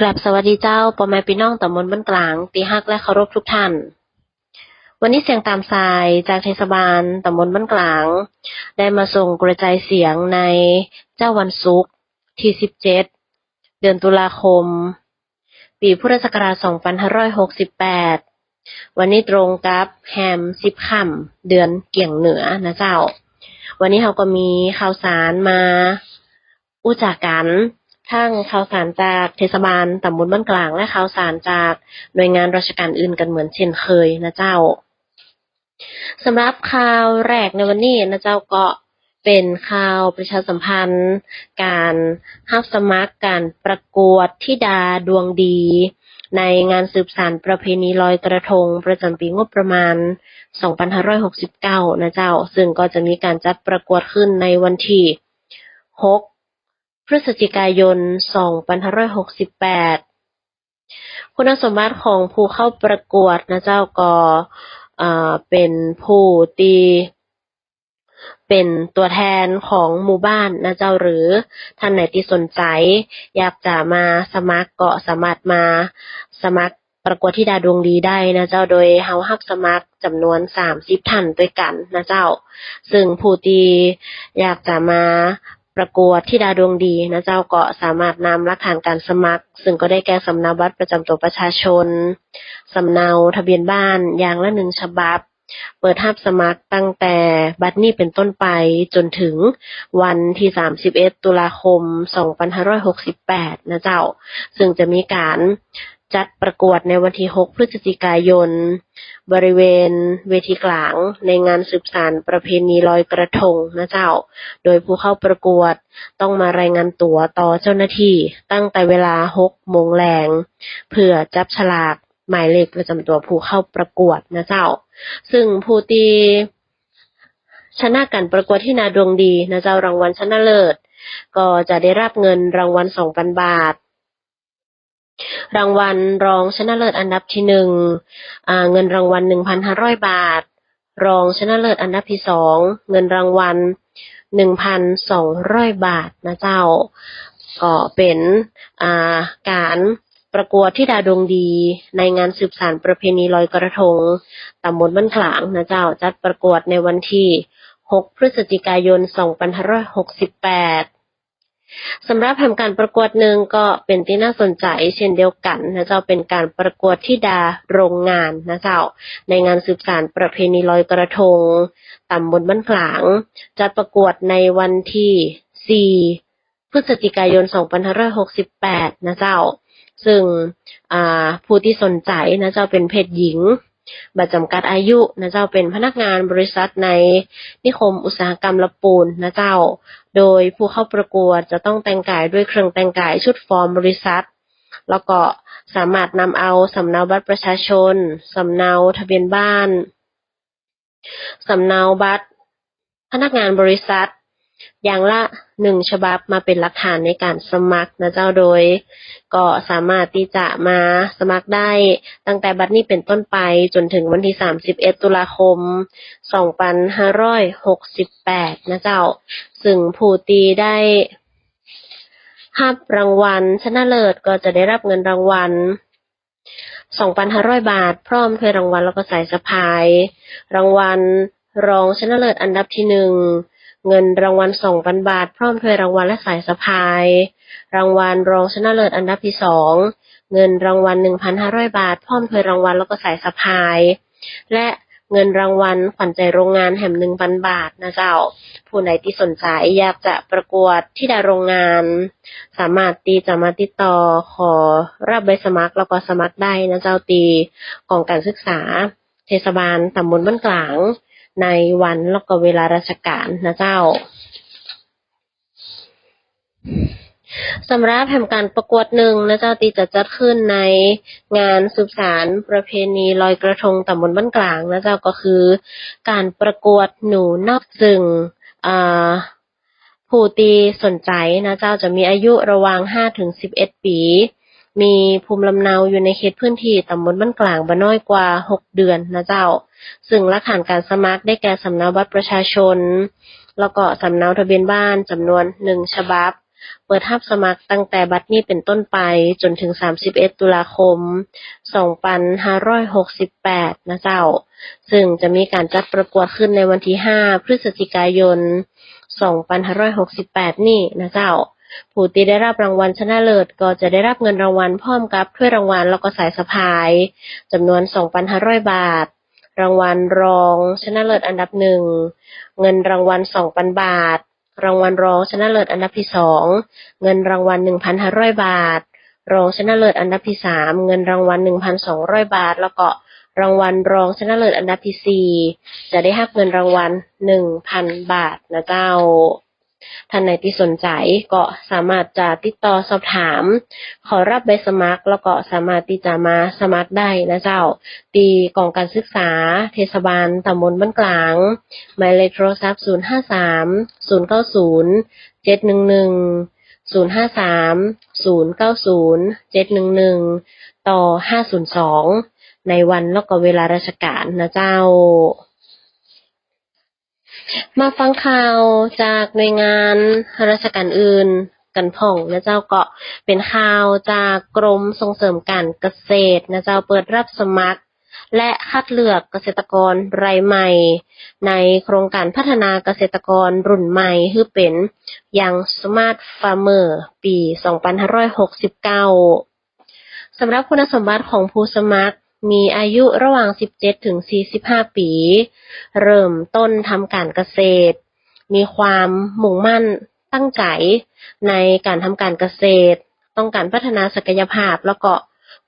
กราบสวัสดีเจ้าปอแม่พี่น้องตำบลบ้านกลาง ตีฮักและเคารพทุกท่าน วันนี้เสียงตามสายจากเทศบาลตำบลบ้านกลาง ได้มาส่งกระจายเสียงในเจ้าวันศุกร์ที่ 17 เดือนตุลาคม ปีพุทธศักราช 2568 วันนี้ตรงกับแฮมสิบค่ำเดือนเกี่ยงเหนือนะเจ้า วันนี้เราก็มีข่าวสารมาอู้จากกัน ทั้งข่าวสารจากเทศบาลตำบลบ้านกลาง และข่าวสารจากหน่วยงานราชการอื่นกันเหมือนเช่นเคยนะเจ้าสำหรับข่าวแรกในวันนี้นะเจ้าก็เป็นข่าวประชาสัมพันธ์ การรับสมัครการประกวดทิดาดวงดี ในงานสืบสานประเพณีลอยกระทง ประจำปีงบประมาณ 2569 นะเจ้า ซึ่งก็จะมีการจัดประกวดขึ้นในวันที่ 6 พฤศจิกายน 2568 คุณสมบัติของผู้เข้าประกวดนะเจ้าก็อ่าเป็นผู้ตีเป็นตัวแทนของหมู่บ้านนะเจ้าหรือท่านไหนที่สนใจ อยากจะมาสมัครก็สามารถมาสมัครประกวดที่ดาดวงดีได้นะเจ้าโดยเฮารับสมัครจำนวน30ท่านด้วยกันนะเจ้า ซึ่งผู้ที่อยากจะมา ประกวดที่ดาดวงดีนะเจ้าก็สามารถนำหลักฐานการสมัคร ซึ่งก็ได้แก่สำเนาบัตรประจำตัวประชาชนสำเนาทะเบียนบ้านอย่างละหนึ่งฉบับ เปิดรับสมัครตั้งแต่บัดนี้เป็นต้นไปจนถึงวันที่ 31 ตุลาคม 2568 นะเจ้า ซึ่งจะมีการ จัดประกวดในวันที่ 6 พฤศจิกายน บริเวณเวทีกลางในงานสืบสานประเพณีลอยกระทงนะเจ้า โดยผู้เข้าประกวดต้องมารายงานตัวต่อเจ้าหน้าที่ตั้งแต่เวลา 6 โมงแรงเพื่อจับฉลากหมายเลขประจำตัวผู้เข้าประกวดนะเจ้า ซึ่งผู้ที่ชนะการประกวดที่นาดวงดีนะเจ้ารางวัลชนะเลิศ ก็จะได้รับเงินรางวัล 2,000 บาท รางวัลรองชนะเลิศอันดับที่หนึ่งเงินรางวัล1,500บาท รองชนะเลิศอันดับที่สองเงินรางวัล1,200บาทนะเจ้า ก็เป็นาการประกวดที่ดาดวงดีในงานสืบสานประเพณีลอยกระทงตำบลบ้านขลางนะเจ้าจัดประกวดในวันที่ 6 พฤศจิกายน 2568 สำหรับแผนการประกวดหนึ่งก็เป็นที่น่าสนใจ เช่นเดียวกันนะเจ้าเป็นการประกวดที่ดาโรงงานนะเจ้า ในงานสืบสานประเพณีลอยกระทงตำบลบ้านขลาง จัดประกวดในวันที่ 4 พฤศจิกายน 2568 นะเจ้า ซึ่งผู้ที่สนใจนะเจ้าเป็นเพศหญิง บัตรจำกัดอายุนะเจ้าเป็นพนักงานบริษัทในนิคมอุตสาหกรรมละปูนนะเจ้า โดยผู้เข้าประกวดจะต้องแต่งกายด้วยเครื่องแต่งกายชุดฟอร์มบริษัท แล้วก็สามารถนำเอาสำเนาบัตรประชาชนสำเนาทะเบียนบ้านสำเนาบัตรพนักงานบริษัท อย่างละหนึ่งฉบับมาเป็นหลักฐานในการสมัครนะเจ้าโดย ก็สามารถที่จะมาสมัครได้ตั้งแต่บัดนี้เป็นต้นไปจนถึงวันที่ 31 ตุลาคม 2568 นะเจ้า ซึ่งผู้ตีได้รับรางวัลชนะเลิศก็จะได้รับเงินรางวัล 2,500 บาท พร้อมถ้วยรางวัลแล้วก็สายสะพาย รางวัลรองชนะเลิศอันดับที่หนึ่ง เงินรางวัล2,000บาท พร้อมถ้วยรางวัลและสายสะพาย รางวัลรองชนะเลิศอันดับที่สองเงินรางวัล1,500บาท พร้อมถ้วยรางวัลแล้วก็สายสะพาย และเงินรางวัลขวัญใจโรงงานแห่ม1,000บาทนะเจ้า ผู้ใดที่สนใจอยากจะประกวดที่ดาโรงงาน สามารถตีจะมาติดต่อขอรับใบสมัครแล้วก็สมัครได้นะเจ้าตีกองการศึกษา เทศบาลตำบลบ้านกลาง ในวันแล้วก็เวลาราชการนะเจ้าสำหรับแผนการประกวดหนึ่งนะเจ้าตีจะจัดขึ้นในงานสืบสารประเพณีลอยกระทงตำบลบ้านกลางนะเจ้าก็คือ การประกวดหนูนอกซึ่งผู้ตีสนใจนะเจ้าจะมีอายุระหว่าง5ถึง11 ปี มีภูมิลำเนาอยู่ในเขตพื้นที่ตำบลบ้านกลางบ่น้อยกว่า 6 เดือนนะเจ้า ซึ่งหลักฐานการสมัครได้แก่สำเนาบัตรประชาชน แล้วก็สำเนาทะเบียนบ้านจำนวนหนึ่งฉบับ เปิดรับสมัครตั้งแต่บัดนี้เป็นต้นไปจนถึง 31 ตุลาคม 2568 นะเจ้า ซึ่งจะมีการจัดประกวดขึ้นในวันที่ 5 พฤศจิกายน 2568 นี่นะเจ้า ผู้ที่ได้รับรางวัลชนะเลิศก็จะได้รับเงินรางวัลพร้อมกับถ้วยรางวัลแล้วก็สายสะพายจำนวน 2,500 บาท รางวัลรองชนะเลิศอันดับหนึ่งเงินรางวัล 2,000 บาท รางวัลรองชนะเลิศอันดับที่สองเงินรางวัล 1,500 บาท รองชนะเลิศอันดับที่สามเงินรางวัล 1,200 บาท แล้วก็รางวัลรองชนะเลิศอันดับที่สี่จะได้รับเงินรางวัล1,000บาทนะเจ้า ท่านไหนที่สนใจก็สามารถจะติดต่อสอบถาม ขอรับใบสมัคร แล้วก็สามารถที่จะมาสมัครได้นะเจ้า ตีกองการศึกษา เทศบาลตำบลบ้านกลางหมายเลขโทรศัพท์ 053 090 711 053 090 711 ต่อ 502 ในวันแล้วก็เวลาราชการนะเจ้า มาฟังข่าวจากหน่วยงานราชการอื่นกันพ่องนะเจ้าก็เป็นข่าวจากกรมส่งเสริมการเกษตรนะเจ้าเปิดรับสมัคร และคัดเลือกเกษตรกรรายใหม่ ในโครงการพัฒนาเกษตรกรรุ่นใหม่คือเป็นยัง Smart Farmer ปี 2569สำหรับคุณสมบัติของผู้สมัคร มีอายุระหว่าง 17 ถึง 45 ปี เริ่มต้นทำการเกษตร มีความมุ่งมั่นตั้งใจในการทำการเกษตร ต้องการพัฒนาศักยภาพแล้วก็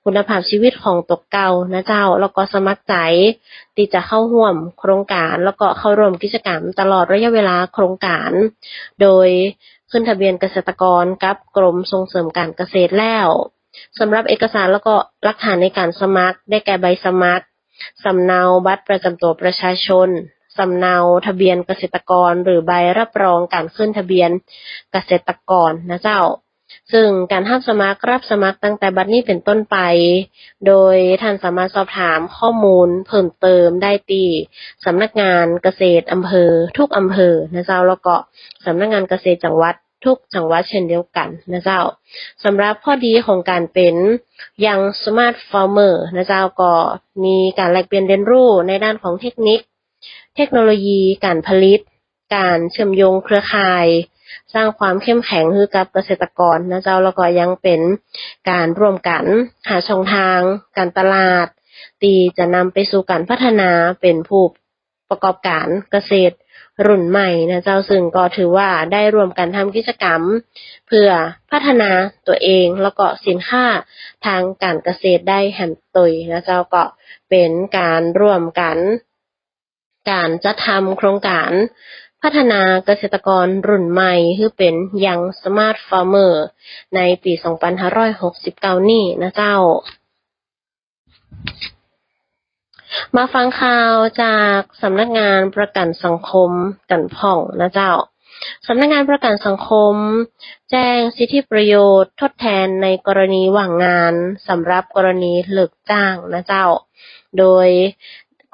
คุณภาพชีวิตของตกเก่านะเจ้า แล้วก็สมัครใจที่จะเข้าร่วมโครงการ แล้วก็เข้าร่วมกิจกรรมตลอดระยะเวลาโครงการ โดยขึ้นทะเบียนเกษตรกรกับกรมส่งเสริมการเกษตรแล้ว สำหรับเอกสารแล้วก็หลักฐานในการสมัคร ได้แก่ใบสมัครสำเนาบัตรประจำตัวประชาชนสำเนาทะเบียนเกษตรกร หรือใบรับรองการขึ้นทะเบียนเกษตรกรนะเจ้า ซึ่งการรับสมัครรับสมัครตั้งแต่บัดนี้เป็นต้นไป โดยท่านสามารถสอบถามข้อมูลเพิ่มเติมได้ที่สำนักงานเกษตรอำเภอ ทุกอำเภอนะเจ้าแล้วก็สำนักงานเกษตรจังหวัด ทุกจังหวัดเช่นเดียวกันนะเจ้าสำหรับข้อดีของการเป็นยัง Smart Farmer นะเจ้าก็มีการแลกเปลี่ยนเรียนรู้ในด้านของเทคนิค เทคโนโลยี การผลิต การเชื่อมโยงเครือข่าย สร้างความเข้มแข็งให้กับเกษตรกรนะเจ้าแล้วก็ยังเป็นการร่วมกันหาช่องทาง การตลาด ตีจะนำไปสู่การพัฒนาเป็นผู้ประกอบการเกษตร รุ่นใหม่นะเจ้าซึ่งก็ถือว่าได้รวมกันทำกิจกรรม เพื่อพัฒนาตัวเองแล้วก็สินค้าทางการเกษตรได้แห่มตุยนะเจ้าก็เป็นการร่วมกัน การจัดทำโครงการพัฒนาเกษตรกรรุ่นใหม่คือเป็นยัง Smart Farmer ในปี 2569 นี่นะเจ้า มาฟังข่าวจากสำนักงานประกันสังคมกันพ่องนะเจ้าสำนักงานประกันสังคม แจ้งสิทธิประโยชน์ทดแทนในกรณีว่างงานสำหรับกรณีเลิกจ้างนะเจ้า โดย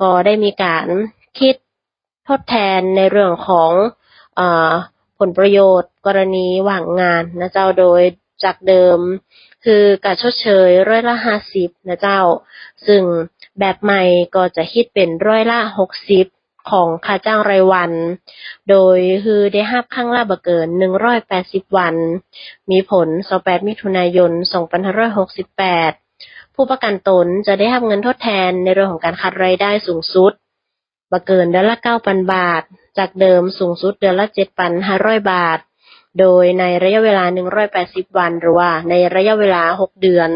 ก็ได้มีการคิดทดแทนในเรื่องของอผลประโยชน์กรณีว่างงานนะเจ้าโดยจากเดิม คือการชดเชยร้อยละห้าสิบนะเจ้า ซึ่งแบบใหม่ก็จะคิดเป็นร้อยละหกสิบของค่าจ้างรายวัน โดยคือได้หับข้างละบ่เกิน180วัน มีผล28มิถุนายน2568ผู้ประกันตนจะได้รับเงินทดแทนในเรื่องของการขาดรายได้สูงสุดบเกินเดือนละ9,000บาท จากเดิมสูงสุดเดือนละ7,500บาท โดยในระยะเวลา 180 วัน หรือว่าในระยะเวลา 6 เดือน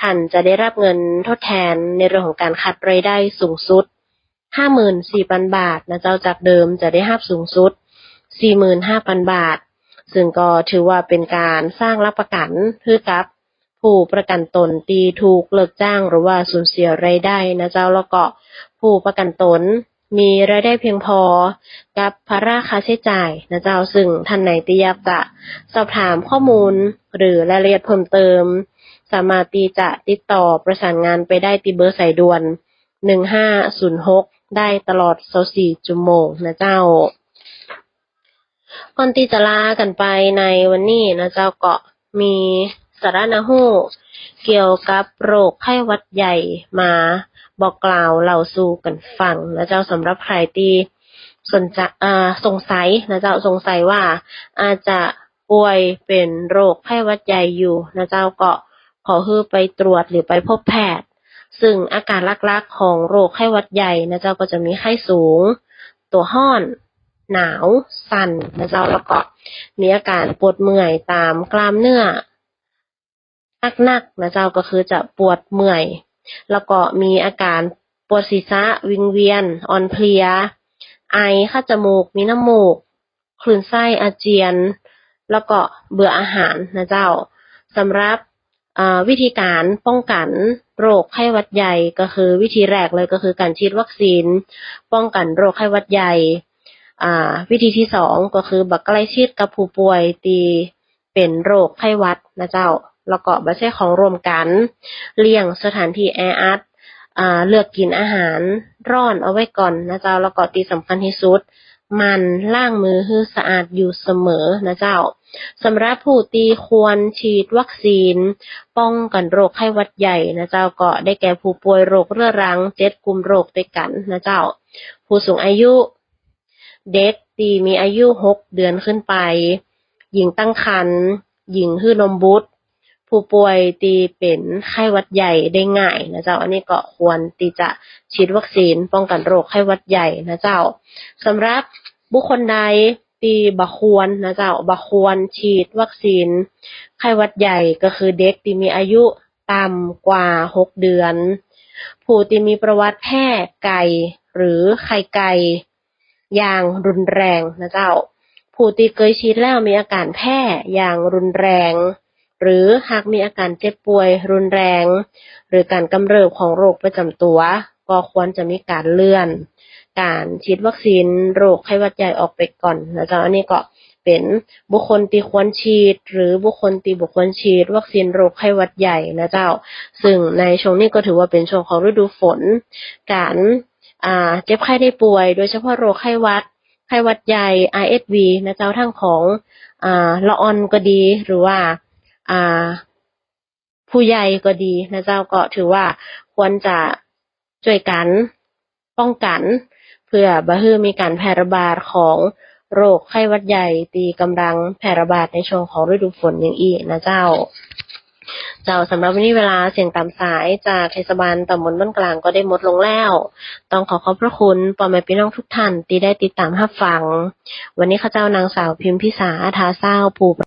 ท่านจะได้รับเงินทดแทนในเรื่องของการขาดรายได้สูงสุด 54,000 บาทนะเจ้าจากเดิมจะได้รับสูงสุด 45,000 บาท ซึ่งก็ถือว่าเป็นการสร้างรับประกันเพื่อกับผู้ประกันตนตีถูกเลิกจ้างหรือว่าสูญเสียรายได้นะเจ้าแล้วก็ผู้ประกันตน มีรายได้เพียงพอ กับภาระค่าใช้จ่ายนะเจ้าซึ่งท่านไหนที่อยากจะสอบถามข้อมูล หรือรายละเอียดเพิ่มเติม สามารถที่จะติดต่อประสานงานไปได้ที่เบอร์สายด่วน 1506 ได้ตลอด 24ชั่วโมงนะเจ้าก่อนที่จะลากันไปในวันนี้นะเจ้าเก็มีสาระนะฮู้เกี่ยวกับโรคไข้หวัดใหญ่มา บอกกล่าวเล่าสู่กันฟังนะเจ้าสำหรับใครที่สนใจอ่าสงสัยนะเจ้าสงสัยว่า อาจจะป่วยเป็นโรคไข้หวัดใหญ่อยู่นะเจ้าก็ขอให้ไปตรวจหรือไปพบแพทย์ ซึ่งอาการลักๆของโรคไข้หวัดใหญ่นะเจ้าก็จะมีไข้สูง ตัวห้อน หนาว สั่นนะเจ้าแล้วก็มีอาการปวดเมื่อยตามกล้ามเนื้อนักๆนะเจ้าก็คือจะปวดเมื่อย แล้วก็มีอาการปวดศีรษะวิงเวียน อ่อนเพลีย ไอคัดจมูก มีน้ำมูก คลื่นไส้อาเจียน แล้วก็เบื่ออาหารนะเจ้าสำหรับวิธีการป้องกันโรคไข้หวัดใหญ่ก็คือวิธีแรกเลยก็คือการฉีดวัคซีน ป้องกันโรคไข้หวัดใหญ่อ่าวิธีที่สองก็คือบักใกล้ชิดกับผู้ป่วยตีเป็นโรคไข้หวัดนะเจ้า แล้วก็บ่ใช่ของรวมกัน เลี่ยงสถานที่แออัดเลือกกินอาหารร้อนเอาไว้ก่อนนะเจ้า แล้วก็ที่สำคัญที่สุด มันล้างมือให้สะอาดอยู่เสมอนะเจ้าสำหรับผู้ตีควรฉีดวัคซีน ป้องกันโรคไข้หวัดใหญ่นะเจ้าก็ได้แก่ผู้ป่วยโรคเรื้อรังเจ็ดกลุ่มโรคด้วยกันนะเจ้า ผู้สูงอายุ เด็กที่มีอายุหกเดือนขึ้นไป หญิงตั้งครรภ์หญิงหื้อนมบุตร ผู้ป่วยที่เป็นไข้หวัดใหญ่ได้ง่ายนะเจ้า อันนี้ก็ควรที่จะฉีดวัคซีนป้องกันโรคไข้หวัดใหญ่นะเจ้าสำหรับบุคคลใดที่บ่ควรนะเจ้าบ่ควรฉีดวัคซีน ไข้หวัดใหญ่ก็คือเด็กที่มีอายุต่ำกว่าหกเดือน ผู้ที่มีประวัติแพร่ไก่หรือไข่ไก่อย่างรุนแรงนะเจ้า ผู้ที่เคยฉีดแล้วมีอาการแพ้อย่างรุนแรง หรือหากมีอาการเจ็บป่วยรุนแรง หรือการกำเริบของโรคประจำตัว ก็ควรจะมีการเลื่อน การฉีดวัคซีนโรคไข้หวัดใหญ่ออกไปก่อนนะจ้าอันนี้ก็เป็นบุคคลที่ควรฉีด หรือบุคคลที่บุคคลฉีด วัคซีนโรคไข้หวัดใหญ่นะเจ้า ซึ่งในช่วงนี้ก็ถือว่าเป็นช่วงของฤดูฝน การเจ็บไข้ได้ป่วย โดยเฉพาะโรคไข้หวัดไข้หวัดใหญ่ RSV นะเจ้าทั้งของอละออนก็ดีหรือว่า อ่า ผู้ใหญ่ก็ดีนะเจ้าก็ถือว่าควรจะช่วยกันป้องกัน เพื่อบ่ให้มีการแพร่ระบาดของโรคไข้หวัดใหญ่ตีกำลังแพร่ระบาดในช่วงของฤดูฝนอย่างอีกนะเจ้า เจ้าสำหรับวันนี้เวลาเสียงตามสายจากเทศบาลตำบลบ้านกลางก็ได้หมดลงแล้ว ต้องขอขอบพระคุณพ่อแม่พี่น้องทุกท่านที่ได้ติดตามรับฟัง วันนี้ข้าเจ้านางสาวพิมพิสาทาเศร้าผู้